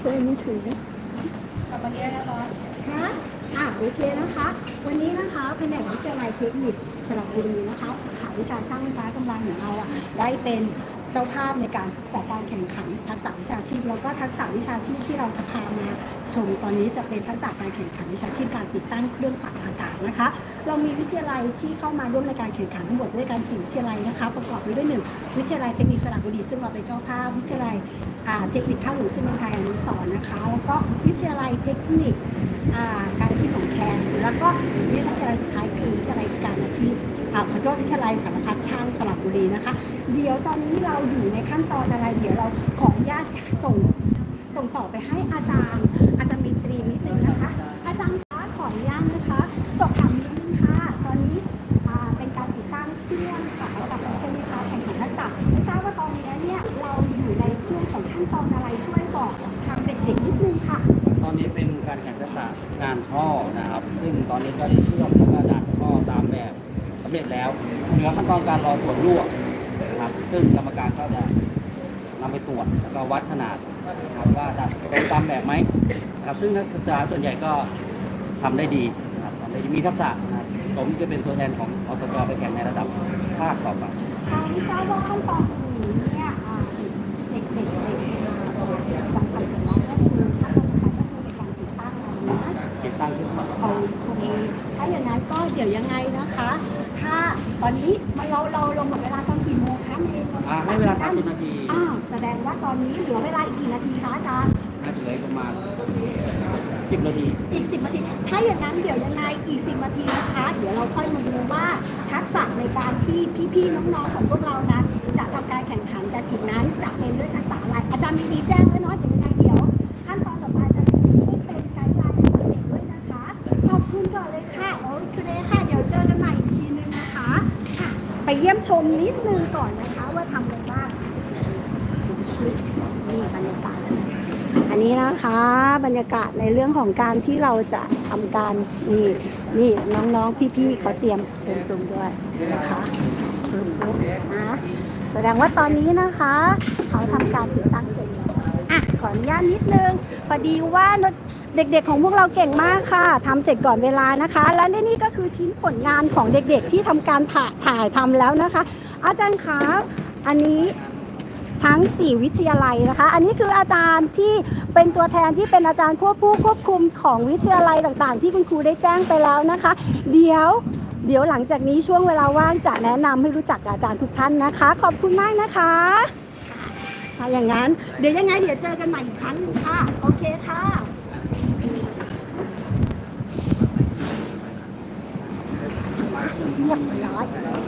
เซ็นถือกับวันนี้นะคะคะอะโอเคนะคะ วันนี้นะคะแผนกวิทยาลัยเทคนิคสระบุรีนะคะสาขาวิชาช่างไฟฟ้ากำลังของเราอะได้เป็น เจ้าภาพในการจัดการแข่งขันทักษะวิชาชีพ แล้วก็ทักษะวิชาชีพที่เราจะพามาชมตอนนี้จะเป็นทักษะการแข่งขันวิชาชีพการติดตั้งเครื่องปรับอากาศนะคะ เรามีวิทยาลัยที่เข้ามาร่วมในการแข่งขันทั้งหมดด้วยกันสี่วิทยาลัยนะคะ ประกอบไปด้วยหนึ่งวิทยาลัยเทคนิคสระบุรีซึ่งเราเป็นเจ้าภาพ วิทยาลัยเทคนิคข้าวหมูซึ่งเป็นไทยอนุสรนะคะแล้วก็วิทยาลัยเทคนิคการอาชีพของแคสแล้วก็วิทยาลัยสุดท้ายคือวิทยาลัยการอาชีพ อ่าขอโทษวิทยาลัยสารพัดช่างสระบุรีนะคะ เดี๋ยวตอนนี้เราอยู่ในขั้นตอนอะไร เดี๋ยวเราขออนุญาตส่งส่งต่อไปให้อาจารย์ อาจารย์มีตรีนิดนึงนะคะ อาจารย์คะขออนุญาตนะคะสอบถามนิดนึงค่ะ ตอนนี้อ่าเป็นการติดตั้งเครื่องปรับอากาศใช่ไหมคะแข่งขันทักษะไม่ทราบว่าตอนนี้เนี่ยเราอยู่ในช่วงของขั้นตอนอะไรช่วยบอกทางเด็กๆนิดนึงค่ะ ตอนนี้เป็นการแข่งทักษะงานท่อนะครับ ซึ่งตอนนี้ก็ได้เชื่อมแล้วก็ดัดท่อตามแบบำเร็จแล้วเหลือขั้นตอนการรอตรวจรั่วนะครับ ซึ่งกรรมการก็จะนำไปตรวจแล้วก็วัดขนาดนะครับว่าดัดตรงตามแบบไหมนะครับ ซึ่งนักศึกษาส่วนใหญ่ก็ทำได้ดีนะครับทำได้ดีมีทักษะนะครับสมจะเป็นตัวแทนของอสจไปแข่งในระดับภาคต่อไปทางที่ทราบว่าขั้นตอนอื่นเนี่ยอ่าเด็กๆ ดี๋ยวยังไงนะคะ ถ้าตอนนี้มันเราเราลงหมดเวลาตอนกี่โมงคะเองอ่าให้เวลา30นาทีอ้าวแสดงว่าตอนนี้เหลือเวลาอีกกี่นาทีคะอาจารย์น่าจะเหลืออีกประมาณ10นาที อีกสิบนาที ถ้าอย่างนั้นเดี๋ยวยังไงอีกสิบนาทีนะคะ เดี๋ยวเราค่อยมาดูว่าทักษะในการที่พี่ๆน้องๆของพวกเรานั้น จะทำการแข่งขันกันอีกนั้นจะเป็นด้วยทักษะอะไร อาจารย์มีดีแจ้งไว้เนาะเดี๋ยวยังไงเดี๋ยวขั้นตอนต่อไปจะช่วยเป็นไกด์ไลน์ให้เด็กด้วยนะคะขอบ อกันใหม่อีกทีนึงนะคะค่ะไปเยี่ยมชมนิดนึงก่อนนะคะว่าทำอะไรบ้างชุดนี่บรรยากาศ อันนี้นะคะบรรยากาศในเรื่องของการที่เราจะทำการนี่นี่น้องๆพี่ๆเขาเตรียมเซ็นซูมด้วยนะคะปึ๊บปึ๊บนะแสดงว่าตอนนี้นะคะ เขาทำการติดตั้งเสร็จแล้วอะขออนุญาตนิดนึงพอดีว่า เด็กๆของพวกเราเก่งมากค่ะทำเสร็จก่อนเวลานะคะ และนี่ก็คือชิ้นผลงานของเด็กๆที่ทำการถ่ายถ่ายทำแล้วนะคะ อาจารย์คะอันนี้ทั้ง 4 วิทยาลัยนะคะ อันนี้คืออาจารย์ที่เป็นตัวแทนที่เป็นอาจารย์ควบผู้ควบคุมของวิทยาลัยต่างๆ ที่คุณครูได้แจ้งไปแล้วนะคะ เดี๋ยวเดี๋ยวหลังจากนี้ช่วงเวลาว่างจะแนะนำให้รู้จักอาจารย์ทุกท่านนะคะ ขอบคุณมากนะคะถ้าอย่างนั้น เดี๋ยวยังไงเดี๋ยวเจอกันใหม่อีกครั้งหนึ่งค่ะ โอเคค่ะ เรียบร้อย